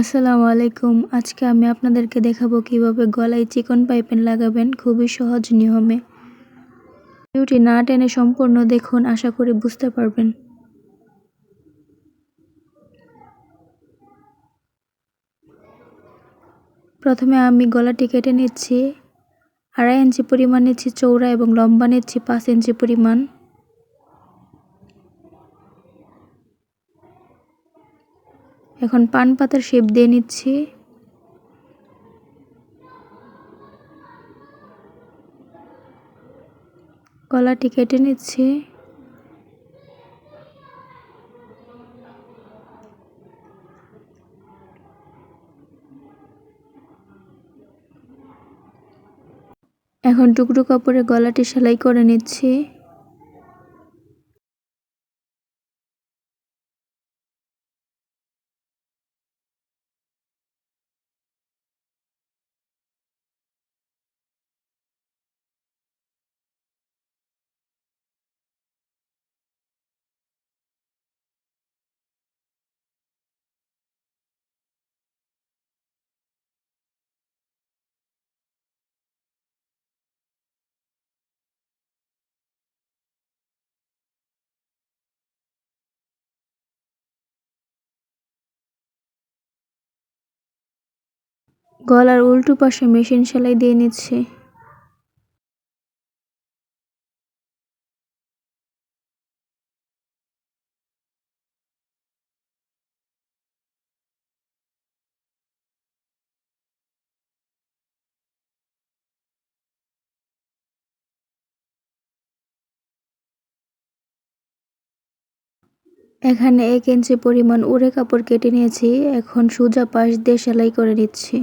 আসসালামু আলাইকুম। আজকে আমি আপনাদেরকে দেখাবো কীভাবে গলায় চিকন পাইপেন লাগাবেন। খুবই সহজ নিয়মে। ভিডিওটি না টেনে সম্পূর্ণ দেখুন, আশা করি বুঝতে পারবেন। প্রথমে আমি গলাটি কেটে নিচ্ছি। আড়াই ইঞ্চি পরিমাণ নিচ্ছি চৌড়া এবং লম্বা নিচ্ছি পাঁচ ইঞ্চি পরিমাণ। এখন পান পাতার শেপ দিয়ে নিচ্ছি। কলাটি কেটে নিচ্ছি। এখন টুকরো কাপড়ে গলাটি সেলাই করে নিচ্ছি। গলার উল্টো পাশে মেশিন সেলাই দিয়ে নিচ্ছি। এখানে এক ইঞ্চি পরিমাণ উড়ে কাপড় কেটে নিয়েছি, এখন সোজা পাশ দিয়ে সেলাই করে নিচ্ছি।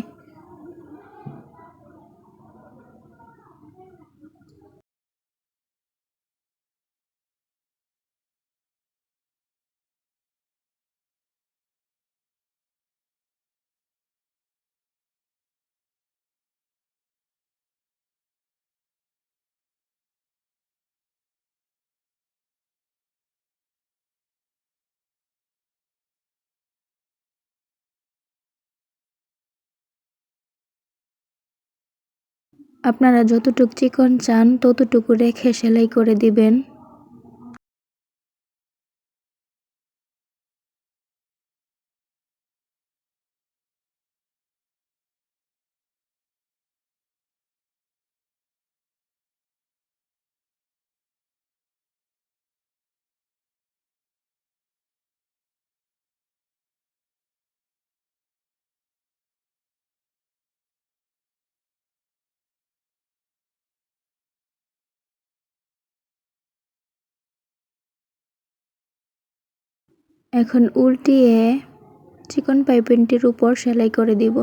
আপনারা যতটুক চিকন চান ততটুকু রেখে সেলাই করে দিবেন। এখন উল্টিয়ে চিকন পাইপিনটির উপর সেলাই করে দিব।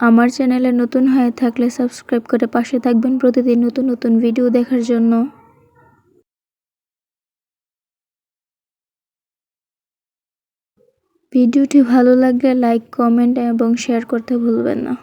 আমার চ্যানেলে নতুন হয়ে থাকলে সাবস্ক্রাইব করে পাশে থাকবেন প্রতিদিন নতুন নতুন ভিডিও দেখার জন্য। ভিডিওটি ভালো লাগলে লাইক, কমেন্ট এবং শেয়ার করতে ভুলবেন না।